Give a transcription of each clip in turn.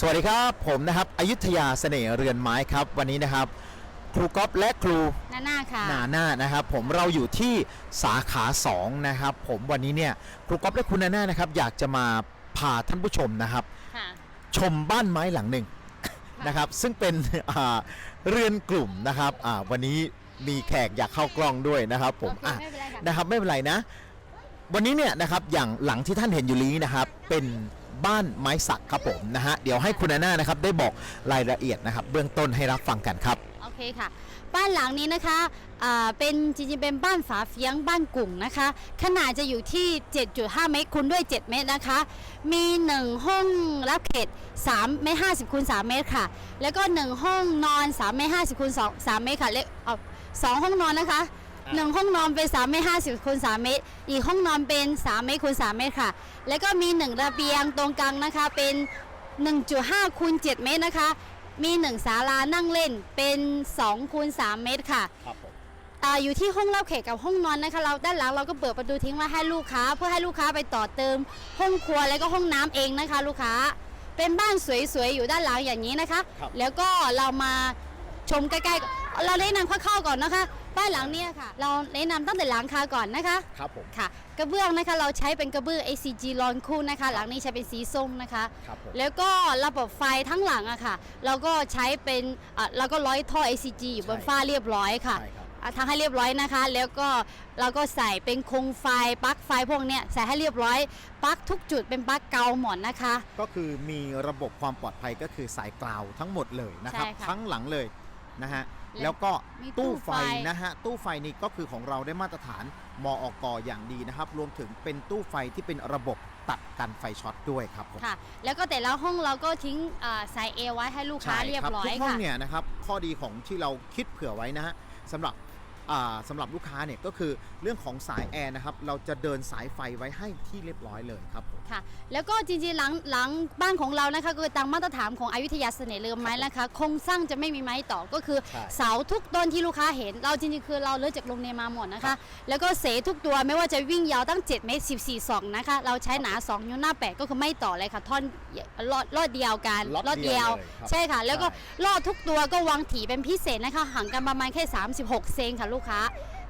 สวัสดีครับผมนะครับอยุธยาเสน่ห์เรือนไม้ครับ วันนี้นะครับ ครูก๊อฟและครูนาน่าค่ะ นาน่านะครับ ผมเราอยู่ที่สาขา2นะครับ ผมวันนี้เนี่ยครูก๊อฟและคุณนาน่านะครับ อยากจะมาพาท่านผู้ชมนะครับ ค่ะ ชมบ้านไม้หลังหนึ่งนะครับ ซึ่งเป็นอ่าเรือนกลุ่มนะครับอ่าวันนี้มีแขกอยากเข้ากล้องด้วยนะครับ ผมโอเคอะไม่เป็นไรค่ะ นะครับไม่เป็นไรนะ วันนี้เนี่ยนะครับอย่างหลังที่ท่านเห็นอยู่นี้นะครับ เป็น บ้านไม้สักครับผมนะฮะเดี๋ยวให้คุณอาน่านะครับได้บอกรายละเอียดนะครับ เบื้องต้นให้รับฟังกันครับ โอเคค่ะ บ้านหลังนี้นะคะอ่าเป็นจริงๆเป็นบ้านฝาเฟียงบ้านกลุ่มนะคะ ขนาดจะอยู่ที่ 7.5 เมตรคูณด้วย 7 เมตรนะคะ มี 1 ห้องรับเขต3เมตร50คูณ3เมตรค่ะ แล้วก็ 1 ห้องนอน3เมตร50คูณ2 3เมตรค่ะเล็กเอาสองห้องนอนนะคะ หนึ่งห้องนอนเป็น3เมตร50คูณ3เมตร อีกห้องนอนเป็น3เมตรคูณ3เมตรค่ะ แล้วก็มี1ระเบียงตรงกลางนะคะเป็น 1.5คูณ7เมตรนะคะ มี1ศาลานั่งเล่นเป็น2คูณ3เมตรค่ะครับผมอาอยู่ที่ห้องเล่าเขตกับห้องนอนนะคะ เราด้านหลังเราก็เปิดประตูทิ้งไว้ให้ลูกค้า เพื่อให้ลูกค้าไปต่อเติม ห้องครัวแล้วก็ห้องน้ำเองนะคะ ลูกค้า เป็นบ้านสวยๆอยู่ด้านหลังอย่างนี้นะคะ ครับ แล้วก็เรามาชมใกล้ๆก่อนเราแนะนำคร่าวๆก่อนนะคะ บ้านหลังเนี้ยค่ะ เราแนะนำตั้งแต่หลังคาก่อนนะคะ ครับผม ค่ะ กระเบื้องนะคะเราใช้เป็นกระเบื้อง ACG ลอนคู่นะคะ หลังนี้ใช้เป็นสีส้มนะคะ ครับผม แล้วก็ระบบไฟทั้งหลังอะค่ะ เราก็ใช้เป็นอะเราก็ร้อยท่อ ACG อยู่บนใช่ ฝ้าเรียบร้อยค่ะใช่ครับ อะทำให้เรียบร้อยนะคะ แล้วก็เราก็ใส่เป็นโครงไฟปลั๊กไฟพวกเนี้ยใส่ให้เรียบร้อยปลั๊กทุกจุดเป็นปลั๊กเกาหมดนะคะ ก็คือมีระบบความปลอดภัยก็คือสายกลาวทั้งหมดเลยนะครับ ใช่ค่ะ ทั้งหลังเลยนะฮะ และแล้วก็มีตู้ตู้ไฟไฟ นะฮะ ตู้ไฟนี่ก็คือของเราได้มาตรฐานมออกอย่างดีนะครับ รวมถึงเป็นตู้ไฟที่เป็นระบบตัดกันไฟช็อตด้วยครับผมค่ะ แล้วก็แต่ละห้องเราก็ทิ้งอ่าสายเอไว้ให้ลูกค้าใช่เรียบครับร้อทุยกห้องค่ะ เนี่ยนะครับ ข้อดีของที่เราคิดเผื่อไว้นะฮะสำหรับอ่า สำหรับลูกค้าเนี่ยก็คือเรื่องของสายแอร์นะครับเราจะเดินสายไฟไว้ให้ที่เรียบร้อยเลยครับผม ค่ะ แล้วก็จริงๆหลังหลังบ้านของเรานะคะก็คือตามมาตรฐานของอยุธยาเสน่ห์เรือไม้นะคะโครงสร้างจะไม่มีไม้ต่อก็คือใช่ เสาทุกต้นที่ลูกค้าเห็น เราจริงๆคือเราเลือกจากโรงเรียนมาหมดนะครัคะบแล้วก็เสทุกตัวไม่ว่าจะวิ่งยาวตั้ง 7 เมตร 14 ศอกนะคะ เราใช้หนา 2 นิ้วหน้า8ก็คือไม่ต่อเลยค่ะท่อนรอดรอดเดียวกันล็อตเดียว เลยครับใช่ค่ะ แล้วก็ใช่รอดทุกตัวก็วางถี่เป็นพิเศษนะคะห่างกันประมาณแค่ 36 เซนค่ะลูกค้า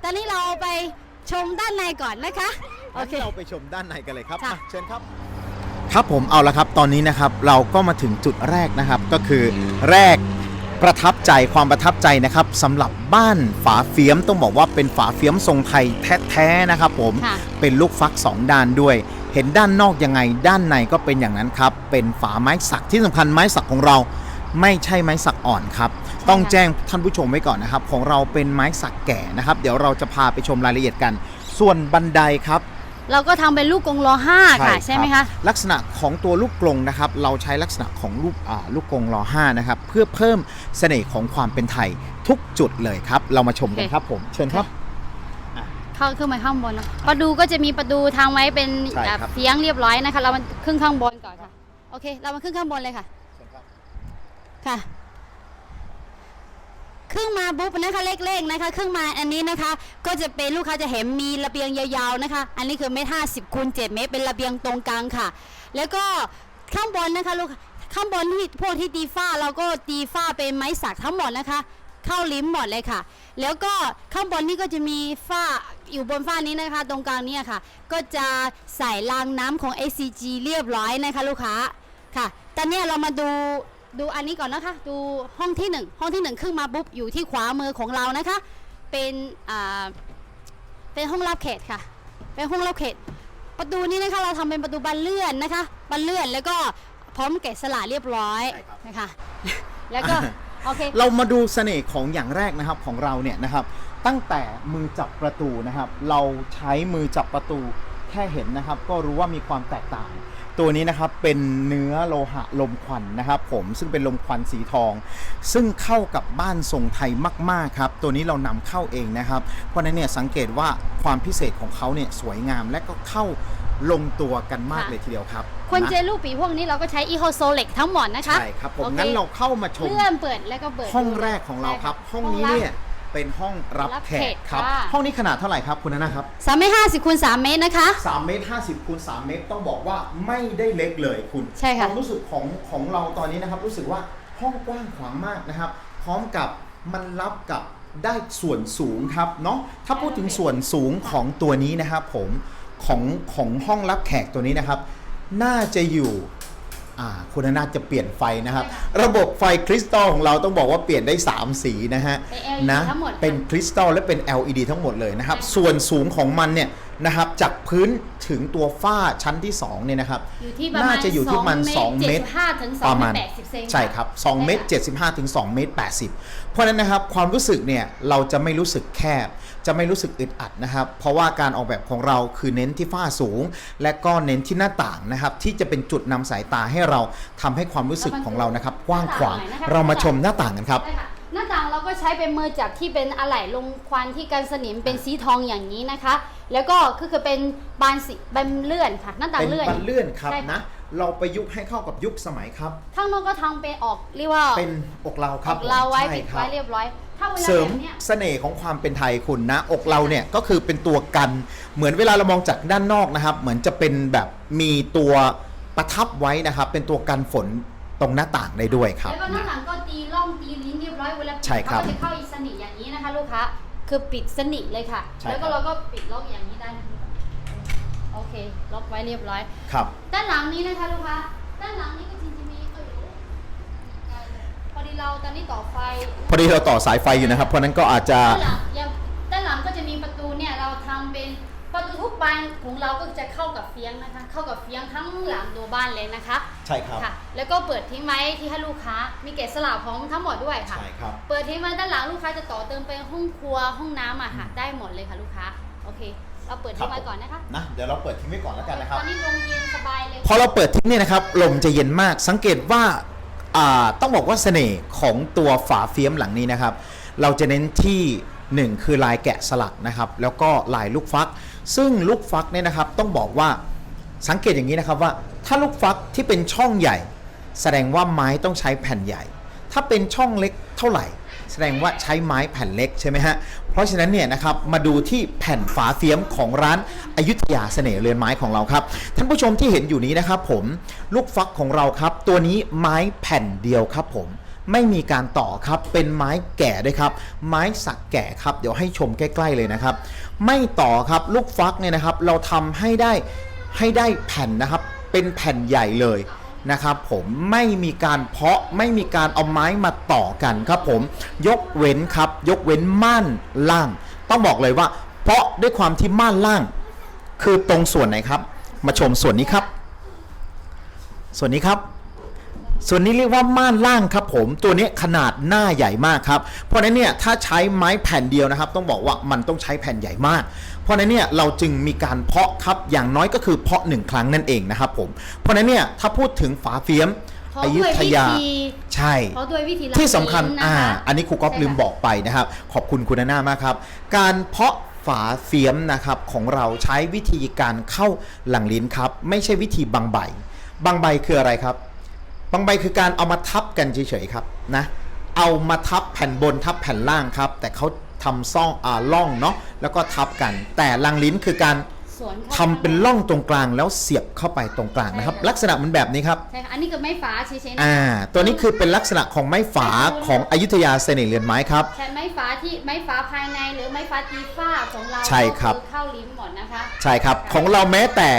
ตอนนี้เราไปชมด้านในก่อนนะคะ โอเคงั้นเราไปชมด้านในกันเลยครับค่ะอะเชิญครับ ครับผมเอาละครับตอนนี้นะครับเราก็มาถึงจุดแรกนะครับ ก็คือแรกประทับใจความประทับใจนะครับสำหรับบ้านฝาเฟียมต้องบอกว่าเป็นฝาเฟียมทรงไทยแท้ๆนะครับผม ค่ะ เป็นลูกฟักสองด้านด้วย เห็นด้านนอกยังไงด้านในก็เป็นอย่างนั้นครับ เป็นฝาไม้สักที่สำคัญไม้สักของเรา ไม่ใช่ไม้สักอ่อนครับ ต้องแจ้งท่านผู้ชมไว้ก่อนนะครับ ของเราเป็นไม้สักแก่นะครับ เดี๋ยวเราจะพาไปชมรายละเอียดกัน ส่วนบันไดครับเราก็ทำเป็นลูกกรงล้อห้าค่ะใช่ไหมรัคะบลักษณะของตัวลูกกรงนะครับ เราใช้ลักษณะของลูกอ่าลูกกรงล้อ5นะครับเพื่อเพิ่มเสน่ห์ของความเป็นไทยทุกจุดเลยครับ เรามาชมกันโอเคครับผมเชิญครับเข้าขึ้นมาข้างบนเนอะประตูก็จะมีประตูทางไว้เป็นใช่ครับแบบเฟียงเรียบร้อยนะคะ เรามาขึ้นข้างบนก่อนค่ะโอเค เรามาขึ้นข้างบนเลยค่ะ ค่ะขึ้นมาปุ๊บนะคะเลขๆนะคะขึ้นมาอันนี้นะคะ ก็จะเป็นลูกค้าจะเห็นมีระเบียงยาวๆนะคะ อันนี้คือเมตรห้าสิบคูณเจ็ดเมตรเป็นระเบียงตรงกลางค่ะ แล้วก็ข้างบนนะคะลูกข้างบนที่พวกที่ตีฝ้าเราก็ตีฝ้าเป็นไม้สักทั้งหมดนะคะ เข้าลิ้มหมดเลยค่ะ แล้วก็ข้างบนนี่ก็จะมีฝ้าอยู่บนฝ้านี้นะคะ ตรงกลางเนี่ยค่ะ ก็จะใส่รางน้ำของ ACG เรียบร้อยนะคะ ลูกค้าค่ะตอนนี้เรามาดู ดูอันนี้ก่อนนะคะ ดูห้องที่หนึ่งห้องที่หนึ่งขึ้นมาปุ๊บอยู่ที่ขวามือของเรานะคะ เป็นอ่าเป็นห้องรับเขตค่ะ เป็นห้องรับเขต ประตูนี้นะคะเราทำเป็นประตูบานเลื่อนนะคะบานเลื่อนแล้วก็พร้อมแกะสลักเรียบร้อยใช่ครับนะคะ แล้วก็โอเคเรามาดูเสน่ห์ของอย่างแรกนะครับของเราเนี่ยนะครับ ตั้งแต่มือจับประตูนะครับ เราใช้มือจับประตูแค่เห็นนะครับ ก็รู้ว่ามีความแตกต่าง ตัวนี้นะครับเป็นเนื้อโลหะลมควันนะครับ ผมซึ่งเป็นลมควันสีทอง ซึ่งเข้ากับบ้านทรงไทยมากๆครับตัวนี้เรานำเข้าเองนะครับ เพราะฉะนั้นเนี่ยสังเกตว่าความพิเศษของเขาเนี่ยสวยงามและก็เข้าลงตัวกันมากค่ะเลยทีเดียวครับคนเจนะลูกปีพวกนี้เราก็ใช้อีโคโซเล็กทั้งหมดนะคะใช่ครับผมโอเคงั้นเราเข้ามาชมเลื่อนเปิดแล้วก็เปิดห้องดูแรกของเราครับใช่ะห้องนี้รับเนี่ย เป็นห้องรับรับแขแขกกครับ ค่ะ ห้องนี้ขนาดเท่าไหร่ครับคุณนันนะครับ สามเมตรห้าสิบคูณสามเมตรนะคะ 3 เมตร 50คูณ3เมตรต้องบอกว่าไม่ได้เล็กเลยคุณใช่ค่ะความรู้สึกของของเราตอนนี้นะครับ รู้สึกว่าห้องกว้างขวางมากนะครับ พร้อมกับมันรับกับได้ส่วนสูงครับเนาะถ้าพูดถึงส่วนสูงของตัวนี้นะครับผมของของห้องรับแขกตัวนี้นะครับ น่าจะอยู่ อ่าคุณน่าจะเปลี่ยนไฟนะครับใช่ค่ะระบบไฟคริสตัลของเราต้องบอกว่าเปลี่ยนได้ 3 สีนะฮะเป็น LED นะทั้งหมดค่ะเป็นคริสตัลและเป็น LED ทั้งหมดเลยนะครับใช่ค่ะส่วนสูงของมันเนี่ยนะครับจากพื้นถึงตัวฝ้าชั้นที่2เนี่ยนะครับอยู่ที่ประมาณน่าจะอยู่ที่ประมาณ2เมตร75ถึงประ2เมมาตณร80เซน ใช่ครับ2เมตร75ถึง2เมตร80 เพราะฉะนั้นนะครับความรู้สึกเนี่ยเราจะไม่รู้สึกแคบ จะไม่รู้สึกอึดอัดนะครับ เพราะว่าการออกแบบของเราคือเน้นที่ฝ้าสูง และก็เน้นที่หน้าต่างนะครับที่จะเป็นจุดนำสายตาให้เราทำให้ความรู้สึกของเรานะครับกว้างขวางเรามาชมหน้าต่างกันครับ ใช่ค่ะหน้าต่างเราก็ใช้เป็นมือจับที่เป็นอะไหล่ลงควันที่กันสนิมเป็นสีทองอย่างนี้นะคะ แล้วก็คือคือเป็นบานสีบานเลื่อนค่ะหน้าต่างเป็นเลื่อน บันเลื่อนครับใช่ค่ะ นะ เราประยุกต์ให้เข้ากับยุคสมัยครับ ข้างนอกก็ทำเป็นออกเรียกว่าเป็นอกเราคอรับอกเราไว้ใช่ปิดครัไว้บ เรียบร้อย ถ้าเวลาเสริมแบบเนี้ย เสน่ห์ของความเป็นไทยคุณนะ อกเราเนี่ยก็คือเป็นตัวกัน เหมือนเวลาเรามองจากด้านนอกนะครับ เหมือนจะเป็นแบบมีตัวประทับไว้นะครับ เป็นตัวกันฝนตรงหน้าต่างได้ด้วยครับ แล้วก็หน้าต่างก็ตีร่องตีลิ้นเรียบร้อยเวลาปิดใช่ครับ เขาก็จะเข้าอีสนิทอย่างนี้นะคะ ลูกค้า คือปิดสนิทเลยค่ะ ใช่แล้วก็ครับเราก็ปิดล็อกอย่างนี้ได้นะคะโอเค ล็อกไว้เรียบร้อย ครับ ด้านหลังนี้นะคะลูกค้า ด้านหลังนี้ก็จริงๆมีเออพอดีเราตอนนี้ต่อไฟ พอดีเราต่อสายไฟอยู่นะครับ เพราะฉะนั้นก็อาจจะ ด้านหลังยังด้านหลังก็จะมีประตูเนี่ยเราทำเป็นประตูทุกบานของเราก็จะเข้ากับเฟียงนะคะ เข้ากับเฟียงทั้งหลังตัวบ้านเลยนะคะใช่ครับ ค่ะ แล้วก็เปิดทิ้งไว้ที่ให้ลูกค้า มีเกจสลับของทั้งหมดด้วยค่ะ ใช่ครับ เปิดทิ้งไว้ด้านหลังลูกค้าจะต่อเติมไปห้องครัวห้องน้ำอะค่ะได้หมดเลยค่ะลูกค้าโอเค เราเปิดทิ้งไว้ก่อนนะคะนะ เดี๋ยวเราเปิดทิ้งไว้ก่อนแล้วกันนะครับ ตอนนี้ลมเย็นสบายเลยพอเราเปิดทิ้งเนี่ยนะครับ ลมจะเย็นมากสังเกตว่าอ่าต้องบอกว่าเสน่ห์ของตัวฝาเฟียมหลังนี้นะครับ เราจะเน้นที่ หนึ่งคือลายแกะสลักนะครับ แล้วก็ลายลูกฟัก ซึ่งลูกฟักเนี่ยนะครับต้องบอกว่าสังเกตอย่างนี้นะครับว่า ถ้าลูกฟักที่เป็นช่องใหญ่ แสดงว่าไม้ต้องใช้แผ่นใหญ่ ถ้าเป็นช่องเล็กเท่าไหร่ แสดงว่าใช้ไม้แผ่นเล็กใช่ไหมฮะเพราะฉะนั้นเนี่ยนะครับมาดูที่แผ่นฝาเฟียมของร้านอายุธยาเสน่ห์เรือนไม้ของเราครับท่านผู้ชมที่เห็นอยู่นี้นะครับผมลูกฟักของเราครับ ตัวนี้ไม้แผ่นเดียวครับผม ไม่มีการต่อครับ เป็นไม้แก่ด้วยครับ ไม้สักแก่ครับ เดี๋ยวให้ชมใกล้ๆเลยนะครับ ไม่ต่อครับลูกฟักเนี่ยนะครับ เราทำให้ได้ให้ได้แผ่นนะครับ เป็นแผ่นใหญ่เลยนะครับผมไม่มีการเพาะไม่มีการเอาไม้มาต่อกันครับผมยกเว้นครับ ยกเว้นม่านล่าง ต้องบอกเลยว่า เพราะด้วยความที่ม่านล่าง คือตรงส่วนไหนครับ มาชมส่วนนี้ครับ ส่วนนี้ครับ ส่วนนี้เรียกว่าม่านล่างครับผมตัวนี้ขนาดหน้าใหญ่มากครับ เพราะฉะนั้นเนี่ยถ้าใช้ไม้แผ่นเดียวนะครับ ต้องบอกว่ามันต้องใช้แผ่นใหญ่มาก เพราะฉะนั้นเนี่ยเราจึงมีการเพาะครับอย่างน้อยก็คือเพาะหนึ่งครั้งนั่นเองนะครับผมเพราะฉะนั้นเนี่ยถ้าพูดถึงฝาเฟียมขออด้วยยุธยาวิธีใช่เพราะด้วยวิธีรับที่สำคัญลิ้นนะอ่าคะอันนี้ครูก๊อฟใช่ลืมค่ะบอกไปนะครับ ขอบคุณคุณนาน่ามากครับ การเพาะฝาเฟียมนะครับของเราใช้วิธีการเข้าหลังลิ้นครับ ไม่ใช่วิธีบางใบบางใบคืออะไรครับ บางใบคือการเอามาทับกันเฉยๆครับนะเอามาทับแผ่นบนทับแผ่นล่างครับ แต่เขาทำซ่องอ่าล่องเนาะแล้วก็ทับกัน แต่ลังลิ้นคือการสวนทำเป็นล่องตรงกลางแล้วเสียบเข้าไปตรงกลางนะครับใช่ค่ะลักษณะเหมันแบบนี้ครับ ใช่ค่ะอันนี้คือไม้ฝาเฉยๆนะอ่า ตัวนี้คือเป็นลักษณะของไม้ฝาของอยุธยาเสน่ห์เรือนไม้ครับ ใช้ไม้ฝาที่ไม้ฝาภายในหรือไม้ฝาตีฝ้าของเราใช่ครับ ก็อเข้าลิ้มหมดนะคะ ใช่ครับ ของเราแม้แต่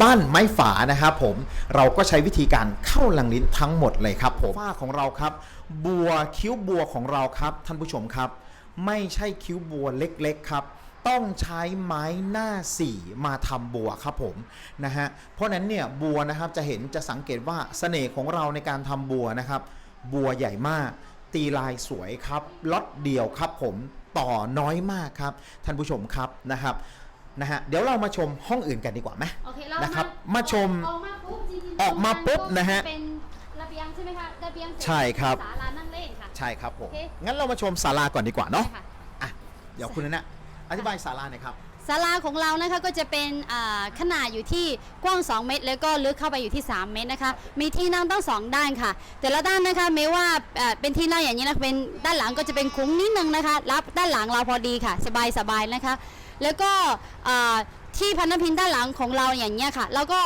บ้านไม้ฝานะครับผมเราก็ใช้วิธีการเข้าลังลิ้นทั้งหมดเลยครับผมฝ้าของเราครับ บัวคิ้วบัวของเราครับท่านผู้ชมครับ ไม่ใช่คิ้วบัวเล็กๆครับต้องใช้ไม้หน้าสี่มาทำบัวครับผมนะฮะเพราะนั้นเนี่ยบัวนะครับจะเห็นจะสังเกตว่าเสน่ห์ของเราในการทำบัวนะครับ บัวใหญ่มาก ตีลายสวยครับล็อตเดียวครับผมต่อน้อยมากครับ ท่านผู้ชมครับนะครับ นะฮะ เดี๋ยวเรามาชมห้องอื่นกันดีกว่าไหมโอเคเรานะครับมามาชม ออกมาปุ๊บจริงๆออกมาปุ๊บนะฮะเป็นระเบียงใช่ไหมคะระเบียงเสจใช่ครับ ศาลานั่งเล่นค่ะ ใช่ครับผม โอเค งั้นเรามาชมศาลาก่อนดีกว่าเนาะ ใช่ค่ะอะ เดี๋ยวคุณนะอธิบายศาลาหน่อยครับ ศาลาของเรานะคะก็จะเป็นอ่าขนาดอยู่ที่กว้าง 2 เมตร แล้วก็ลึกเข้าไปอยู่ที่ 3 เมตรนะคะ มีที่นั่งตั้งสองด้านค่ะ แต่ละด้านนะคะไม่ว่าอ่าเป็นที่นั่งอย่างนี้นะเป็นด้านหลังก็จะเป็นคุ้งนิดนึงนะคะ รับด้านหลังเราพอดีค่ะ สบายสบายๆนะคะ แล้วก็ที่พันธพินด้านหลังของเราอย่างเงี้ยค่ะ แล้วก็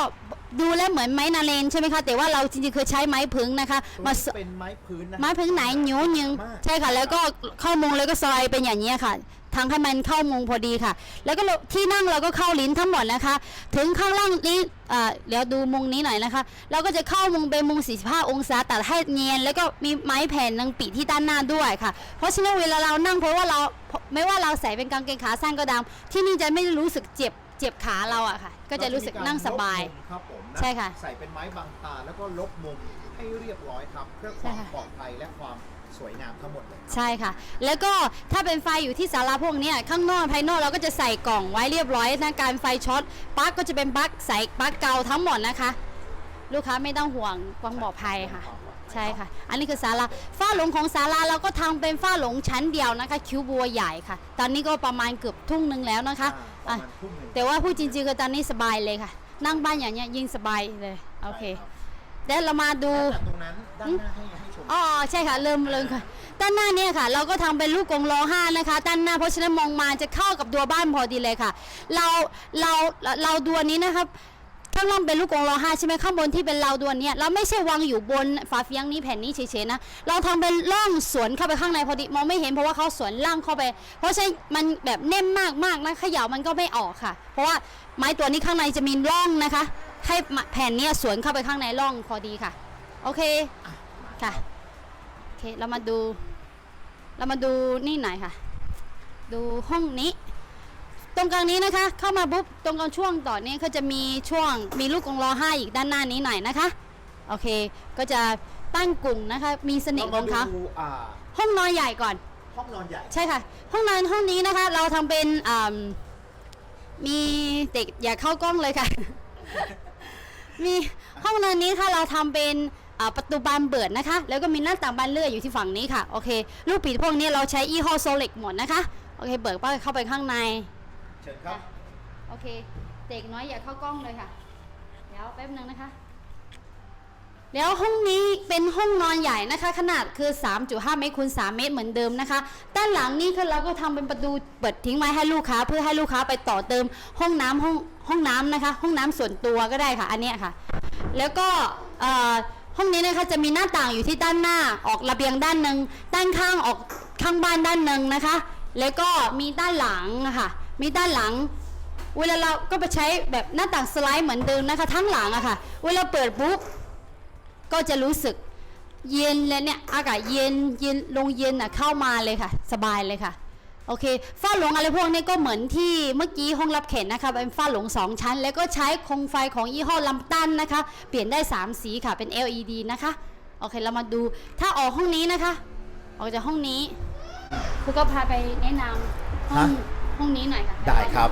ดูแล้วเหมือนไม้นาเลนใช่ไหมคะแต่ว่าเราจริงๆคือใช้ไม้พึงนะคะมาสเป็นไม้พื้นนะ ไม้พึ่งไหนนิ้วนึงมาก ใช่ค่ะ แล้วก็เข้ามุงแล้วก็ซอยเป็นอย่างนี้ยค่ะทางให้มันเข้ามุงพอดีค่ะ แล้วก็ที่นั่งเราก็เข้าลิ้นทั้งหมดนะคะ ถึงข้างล่างนี้อ่าเดี๋ยวดูมุงนี้หน่อยนะคะ เราก็จะเข้ามุงเป็นมุง 45 องศาตัดให้เนียน แล้วก็มีไม้แผ่นนังปิดที่ด้านหน้าด้วยค่ะ เพราะฉะนั้นเวลาเรานั่งเพราะว่าเราไม่ว่าเราใส่เป็นกางเกงขาสั้นก็ตามที่นี่จะไม่รู้สึกเจ็บเจ็บขาเราอะค่ะ ก็จะรู้สึกนั่งสบายลมุมครับผ มนใช่ค่ะ ใส่เป็นไม้บางตาแล้วก็ลบมุมให้เรียบร้อยครับ เพื่อคใช่วามค่ะ ปลอดภัยและความสวยงามทั้งหมดเลยครับ ใช่ค่ะ แล้วก็ถ้าเป็นไฟอยู่ที่ศาลาพวกเนี้ยข้างนอกภายนอกเราก็จะใส่กล่องไว้เรียบร้อยนะการไฟช็อตปลั๊กก็จะเป็นปลั๊กใส่ปลั๊กเก่าทั้งหมดนะคะ ลูกค้าไม่ต้องห่วงความปลอดภัยค่ะ ใช่ค่ะ อันนี้คือศาลาฝ้าหลงของศาลาเราก็ทำเป็นฝ้าหลงชั้นเดียวนะคะ คิ้วบัวใหญ่ค่ะ ตอนนี้ก็ประมาณเกือบทุ่งหนึงแล้วนะคะอ่าอะประมาณทุ่มหนึ่ง แต่ว่าพูดจริงๆคือตอนนี้สบายเลยค่ะ นั่งบ้านอย่างเงี้ยยิ่งสบายเลยโอเคเดี๋ยวเรามาดูแต่ตรงนั้นด้านหน้าให้ให้ชมอ๋อใช่ค่ะ เริ่มเลยค่ะ ด้านหน้าเนี่ยค่ะ เราก็ทำเป็นลูกกรงล้อห้านะคะ ด้านหน้าเพราะฉะนั้นมองมาจะเข้ากับตัวบ้านพอดีเลยค่ะ เราเราเราเราดวนนี้นะครับ ข้างล่างเป็นลูกกรงล้อห้าใช่ไหมข้างบนที่เป็นเราดวนเนี่ยเราไม่ใช่วางอยู่บนฝาเฟียงนี้แผ่นนี้เฉยๆนะเราทำเป็นร่องสวนเข้าไปข้างในพอดีมองไม่เห็นเพราะว่าเขาสวนล่างเข้าไป เพราะฉะนั้นมันแบบแน่นมากๆนะเขย่ามันก็ไม่ออกค่ะ เพราะว่าไม้ตัวนี้ข้างในจะมีร่องนะคะ ให้แผ่นเนี้ยสวนเข้าไปข้างในร่องพอดีค่ะ โอเคค่ะโอเคเรามาดู เรามาดูนี่หน่อยค่ะ ดูห้องนี้ ตรงกลางนี้นะคะ เข้ามาปุ๊บตรงกลางช่วงต่อนี้ก็จะมีช่วงมีลูกกรงล้อห้าอีกด้านหน้านี้หน่อยนะคะ โอเค ก็จะตั้งกลุ่มนะคะ มีสนิทของเขารมดูอ่าห้องนอนใหญ่ก่อน ห้องนอนใหญ่ ใช่ค่ะ ห้องนอนห้องนี้นะคะ เราทำเป็นอ่ามีเด็กอย่าเข้ากล้องเลยค่ะ มีห้องนอนนี้ค่ะเราทำเป็นอ่าประตูบานเบิดนะคะ แล้วก็มีหน้าต่างบานเลื่อยอยู่ที่ฝั่งนี้ค่ะ โอเค ลูกปิดพวกนี้เราใช้ยี่ห้อโซเล็กหมดนะคะ โอเค เบิกป้าเข้าไปข้างใน เชิญครับโอเค เด็กน้อยอย่าเข้ากล้องเลยค่ะ เดี๋ยวแป๊บนึงนะคะ แล้วห้องนี้เป็นห้องนอนใหญ่นะคะ ขนาดคือ 3.5 เมตรคูณ3เมตรเหมือนเดิมนะคะ ด้านหลังนี่คือเราก็ทำเป็นประตูเปิดทิ้งไว้ให้ลูกค้า เพื่อให้ลูกค้าไปต่อเติมห้องน้ำห้องห้องน้ำนะคะ ห้องน้ำส่วนตัวก็ได้ค่ะ อันนี้ค่ะ แล้วก็ห้องนี้นะคะจะมีหน้าต่างอยู่ที่ด้านหน้าออกระเบียงด้านหนึ่งด้านข้างออกข้างบ้านด้านหนึ่งนะคะ แล้วก็มีด้านหลังะค่ะ มีด้านหลัง เวลาเราก็ไปใช้แบบหน้าต่างสไลด์เหมือนเดิมนะคะ ทั้งหลังอะค่ะ เวลาเปิดปุ๊บก็จะรู้สึกเย็นเลยเนี่ยอากาศเย็นเย็นลงเย็นอะเข้ามาเลยค่ะ สบายเลยค่ะโอเคฝ้าหลงอะไรพวกนี้ก็เหมือนที่เมื่อกี้ห้องรับแขกนะคะเป็นฝ้าหลงสองชั้น แล้วก็ใช้โคมไฟของยี่ห้อลำตันนะคะ เปลี่ยนได้ 3 สีค่ะเป็น LED นะคะโอเคเรามาดูถ้าออกห้องนี้นะคะ ออกจากห้องนี้ครูก็พาไปแนะนำห้อง ห้องนี้หน่อยค่ะได้ครับ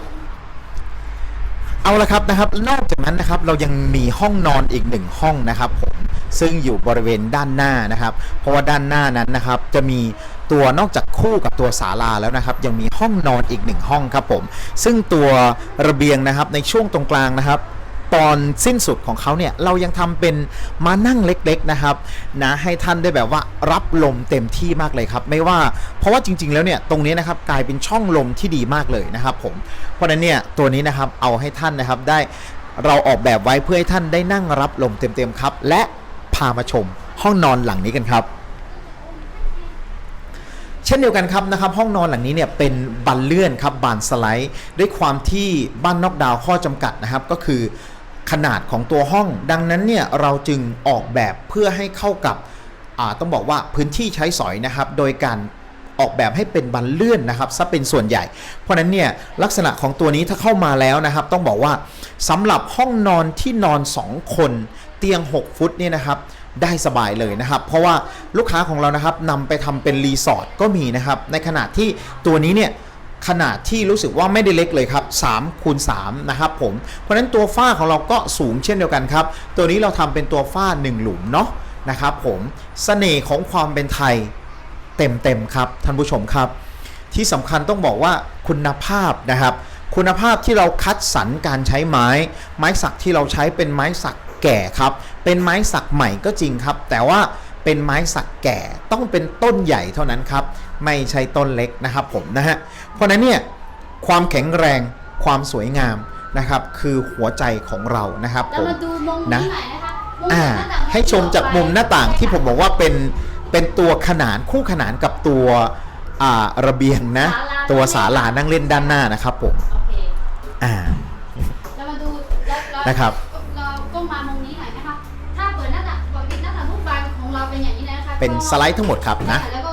เอาละครับนะครับ นอกจากนั้นนะครับเรายังมีห้องนอนอีกหนึ่งห้องนะครับผมซึ่งอยู่บริเวณด้านหน้านะครับ เพราะว่าด้านหน้านั้นนะครับ จะมีตัวนอกจากคู่กับตัวศาลาแล้วนะครับ ยังมีห้องนอนอีกหนึ่งห้องครับผม ซึ่งตัวระเบียงนะครับในช่วงตรงกลางนะครับ ตอนสิ้นสุดของเขาเนี่ยเรายังทำเป็นมานั่งเล็กๆนะครับนะให้ท่านได้แบบว่ารับลมเต็มที่มากเลยครับ ไม่ว่าเพราะว่าจริง ๆ แล้วเนี่ยตรงนี้นะครับกลายเป็นช่องลมที่ดีมากเลยนะครับผมเพราะนั้นเนี่ยตัวนี้นะครับเอาให้ท่านนะครับได้เราออกแบบไว้เพื่อให้ท่านได้นั่งรับลมเต็มๆครับ และพามาชมห้องนอนหลังนี้กันครับ เช่นเดียวกันครับนะครับ ห้องนอนหลังนี้เนี่ยเป็นบันเลื่อนครับบานสไลด์ ด้วยความที่บ้านนอกดาวข้อจำกัดนะครับ ก็คือ ขนาดของตัวห้อง ดังนั้นเนี่ยเราจึงออกแบบเพื่อให้เข้ากับต้องบอกว่าพื้นที่ใช้สอยนะครับ โดยการออกแบบให้เป็นบันเลื่อนนะครับซะเป็นส่วนใหญ่ เพราะฉะนั้นเนี่ยลักษณะของตัวนี้ถ้าเข้ามาแล้วนะครับ ต้องบอกว่าสำหรับห้องนอนที่นอน 2 คนเตียง 6 ฟุตเนี่ยนะครับได้สบายเลยนะครับ เพราะว่าลูกค้าของเรานะครับนำไปทำเป็นรีสอร์ทก็มีนะครับ ในขณะที่ตัวนี้เนี่ย ขนาดที่รู้สึกว่าไม่ได้เล็กเลยครับ3คูณ3นะครับผมเพราะฉะนั้นตัวฝ้าของเราก็สูงเช่นเดียวกันครับ ตัวนี้เราทำเป็นตัวฝ้า 1 หลุมเนาะนะครับผมเสน่ห์ของความเป็นไทยเต็มๆครับท่านผู้ชมครับ ที่สำคัญต้องบอกว่าคุณภาพนะครับ คุณภาพที่เราคัดสรรการใช้ไม้ ไม้สักที่เราใช้เป็นไม้สักแก่ครับ เป็นไม้สักใหม่ก็จริงครับ แต่ว่าเป็นไม้สักแก่ต้องเป็นต้นใหญ่เท่านั้นครับ ไม่ใช่ต้นเล็กนะครับผมนะฮะ เพราะฉะนั้นเนี่ยความแข็งแรงความสวยงามนะครับ คือหัวใจของเรานะครับผเราม มาดูมุมนะนี้หน่อยนะคะมุมอ่าหน้าต่างให้ชมจากมุมหน้าต่างที่ผมบอกว่าเป็นเป็นตัวขนานคู่ขนานกับตัวอ่าระเบียงนะ ตัวศาลานั่งเล่นด้านหน้านะครับผมโอเคอ่า เรามาดูเราเรานะครับ เราก็มามุมนี้หน่อยนะคะ ถ้าเปิดหน้าต่างปกติหน้าต่างทุกบานของเราเป็นอย่างนี้นะคะเป็นสไลด์ทั้งหมดครับนะ แล้ว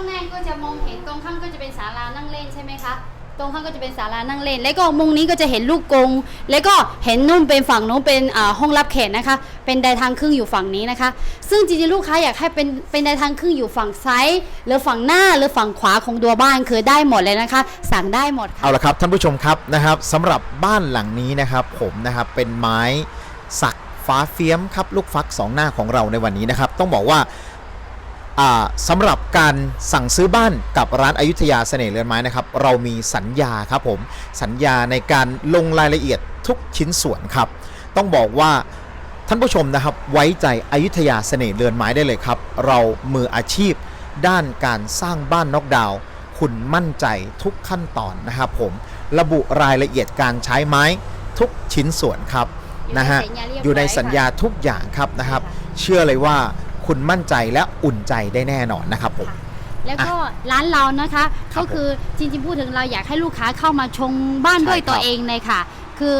างในก็จะมองเห็นตรงข้างก็จะเป็นศาลานั่งเล่นใช่ไหมคะตรงข้างก็จะเป็นศาลานั่งเล่น แล้วก็มุมนี้ก็จะเห็นลูกกง แล้วก็เห็นนุ่มเป็นฝั่งนู้นเป็นห้องรับแขกนะคะ เป็นไดทางครึ่งอยู่ฝั่งนี้นะคะ ซึ่งจริงๆลูกค้าอยากให้เป็นเป็นไดทางครึ่งอยู่ฝั่งซ้ายหรือฝั่งหน้าหรือฝั่งขวาของตัวบ้านคือได้หมดเลยนะคะ สั่งได้หมดค่ะเอาละครับท่านผู้ชมครับนะครับสำหรับบ้านหลังนี้นะครับ ผมนะครับเป็นไม้สักฟ้าเฟียมครับลูกฟักสองหน้าของเราในวันนี้นะครับ ต้องบอกว่า สำหรับการสั่งซื้อบ้านกับร้านอายุทยาเสน่ห์เรือนไม้นะครับ เรามีสัญญาครับผม สัญญาในการลงรายละเอียดทุกชิ้นส่วนครับ ต้องบอกว่าท่านผู้ชมนะครับไว้ใจอายุทยาเสน่ห์เรือนไม้ได้เลยครับ เรามืออาชีพ ด้านการสร้างบ้านนอกดาวน์คุณมั่นใจทุกขั้นตอนนะครับผมระบุรายละเอียดการใช้ไม้ทุกชิ้นส่วนครับอยู่ในนะฮะสัญญาเรียบร้อยอยู่ในสัญญาทุกอย่างครับนะครับ เชื่อเลยว่า คุณมั่นใจและอุ่นใจได้แน่นอนนะครับผมค่ะแล้วก็ร้านเรานะคะครัก็บผมคือจริงๆพูดถึงเราอยากให้ลูกค้าเข้ามาชมบ้านใช่ด้วยครับตัวเองเลยค่ะ คือ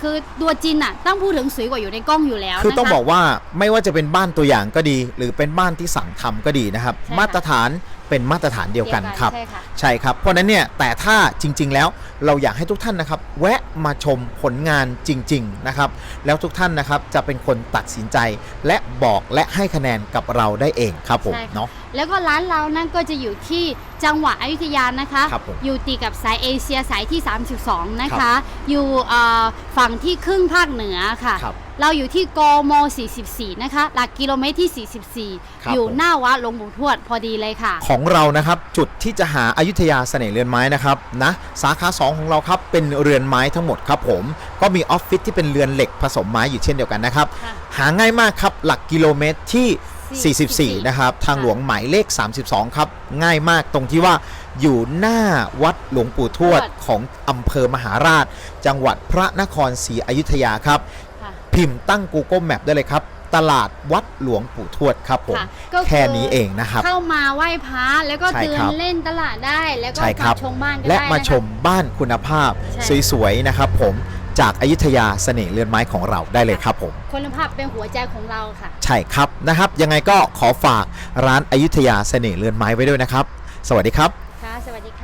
คือตัวจริงอะต้องพูดถึงสวยกว่าอยู่ในกล้องอยู่แล้วคือต้องนะคะบอกว่าไม่ว่าจะเป็นบ้านตัวอย่างก็ดี หรือเป็นบ้านที่สั่งทำก็ดีนะครับใช่ค่ะมาตรฐาน เป็นมาตรฐานเดียวกันครับ ใช่ค่ะ ใช่ครับ เพราะฉะนั้นเนี่ยแต่ถ้าจริง ๆ แล้วเราอยากให้ทุกท่านนะครับ แวะมาชมผลงานจริง ๆ นะครับ แล้วทุกท่านนะครับจะเป็นคนตัดสินใจ และบอกและให้คะแนนกับเราได้เองครับผมใช่ค่ะ เนาะ แล้วก็ร้านเรานั่นก็จะอยู่ที่จังหวัดอยุธยานะคะ ครับผมอยู่ติดกับสายเอเชียสายที่ 32 นะคะอยู่เอ่อฝั่งที่ครึ่งภาคเหนือค่ะ ครับ เราอยู่ที่กม 44 นะคะ หลักกิโลเมตรที่ครับ44 อยู่ผมหน้าวัดหลวงปู่ทวดพอดีเลยค่ะ ของเรานะครับจุดที่จะหาอายุทยาเสน่ห์เรือนไม้นะครับนะสาขา 2 ของเราครับเป็นเรือนไม้ทั้งหมดครับผม ก็มีออฟฟิศที่เป็นเรือนเหล็กผสมไม้อยู่เช่นเดียวกันนะครับค่ะหาง่ายมากครับหลักกิโลเมตรที่44 44 นะครับ ทางหลวงหมายเลข 32 ครับ ง่ายมากตรงที่ว่าอยู่หน้าวัดหลวงปู่ทวดทวดของอำเภอมหาราช จังหวัดพระนครศรีอยุธยาครับค่ะ พิมพ์ตั้ง Google Map ได้เลยครับ ตลาดวัดหลวงปู่ทวดครับผมค่ะก็คือแค่นี้เองนะครับ เข้ามาไหว้พระแล้วก็ใช่เดินครับ เล่นตลาดได้แล้วก็ใช่ครัมาบชมบ้านก็และได้มานะคะ ชมบ้านคุณภาพ ใช่ สวยๆนะครับผมจากอายุทยาเสน่ห์เรือนไม้ของเราได้เลยครับผม คุณภาพเป็นหัวใจของเราค่ะ ใช่ครับนะครับ ยังไงก็ขอฝากร้านอายุทยาเสน่ห์เรือนไม้ไว้ด้วยนะครับ สวัสดีครับ ค่ะ สวัสดีค่ะ